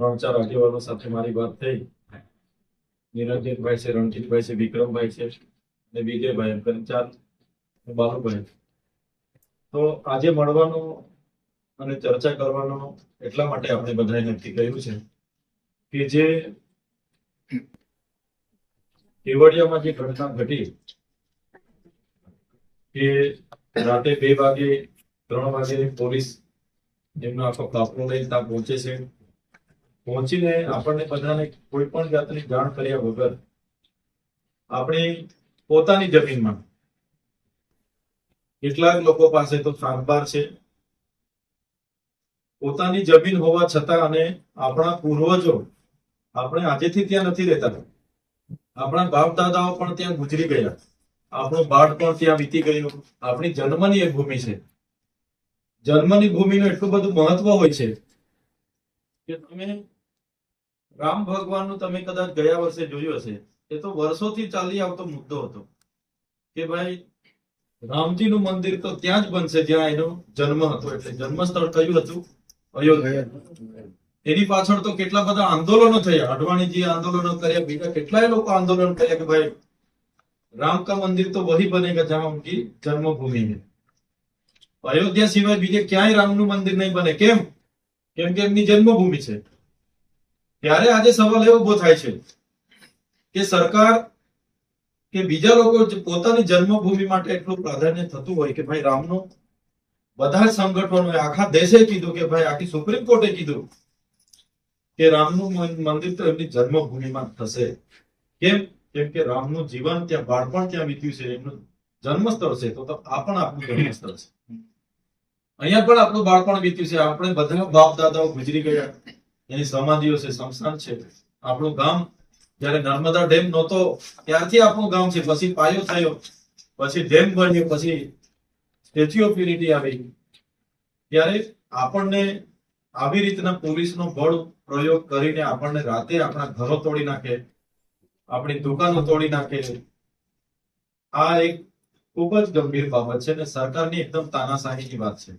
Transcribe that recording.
ત્રણ, ચાર આગેવાનો સાથે મારી વાત થઈ. નિરંજનભાઈ છે, રણજીતભાઈ છે, વિક્રમભાઈ છે અને વિજયભાઈ ચાર બાલુભાઈ. તો આજે મળવાનો અને ચર્ચા કરવાનો એટલા માટે આપણે બધાએ નક્કી કર્યું છે કે જે કેવડિયામાં જે ઘટના ઘટી કે રાતે બે વાગે, ત્રણ વાગે પોલીસ એમનો આખો કાફલો લઈને ત્યાં પહોંચે છે. પહોંચીને આપણને બધાને કોઈ પણ જાતની જાણ કર્યા વગર આપણી પોતાની જમીનમાં કેટલાક લોકો પાસે તો સાતબાર છે. પોતાની જમીન હોવા છતાં અને આપણા પૂર્વજો આપણે આજેથી ત્યાં નથી રહેતા. આપણા બાપ દાદાઓ પણ ત્યાં ગુજરી ગયા. આપણું બાળ પણ ત્યાં વીતી ગયું. આપણી જન્મની એ ભૂમિ છે. જન્મની ભૂમિનું એટલું બધું મહત્વ હોય છે કે તમે રામ ભગવાનનું તમે કદાચ ગયા વર્ષે જોયું હશે, એ તો વર્ષોથી ચાલી આવતો મુદ્દો હતો. કે ભાઈ, રામજીનું મંદિર તો ત્યાં જ બનશે જ્યાં એનો જન્મ હતો, એટલે જન્મ કયું હતું? અયોધ્યા. એની પાછળ તો કેટલા બધા આંદોલનો થયા. અડવાણીજી આંદોલનો કર્યા, બીજા કેટલાય લોકો આંદોલન કર્યા કે ભાઈ, રામ કા મંદિર તો વહી બનેગા જ્યાં ઉનકી જન્મભૂમિ હે અયોધ્યા સિવાય બીજે ક્યાંય રામનું મંદિર નહીં બને. કેમ? કેમ કે એમની જન્મભૂમિ છે. ત્યારે આજે સવાલ એ ઊભો થાય છે કે સરકાર કે બીજા લોકો પોતાની જન્મભૂમિ માટે એટલું પ્રાધાન્ય થતું હોય કે ભાઈ રામનો બધા જ સંગઠનો આખા દેશે કીધું કે ભાઈ આખી સુપ્રીમ કોર્ટે કીધું કે રામનું મંદિર તો એમની જન્મભૂમિમાં થશે. કેમ? કેમ કે રામનું જીવન ત્યાં, બાળપણ ત્યાં વીત્યું છે, એમનું જન્મસ્થળ છે, તો આ પણ આપણું જન્મસ્થળ છે. અહીંયા પણ આપણું બાળપણ વીત્યું છે, આપણે બધા બાપ દાદાઓ ગુજરી ગયા. એની સમાધિઓ છે, સ્મશાન છે. આપણું ગામ જયારે નર્મદા ડેમ નહોતો, ત્યારથી આપણું ગામ છે. પછી પાયો થયો, પછી ડેમ બન્યો, પછી સ્ટેચ્યુ ઓફ યુનિટી આવી. ત્યારે આપણને આવી રીતના પોલીસનો બળ પ્રયોગ કરીને આપણને રાતે આપણા ઘરો તોડી નાખે, આપણી દુકાનો તોડી નાખે. આ એક ખૂબ જ ગંભીર બાબત છે અને સરકારની એકદમ તાનાશાહીની વાત છે.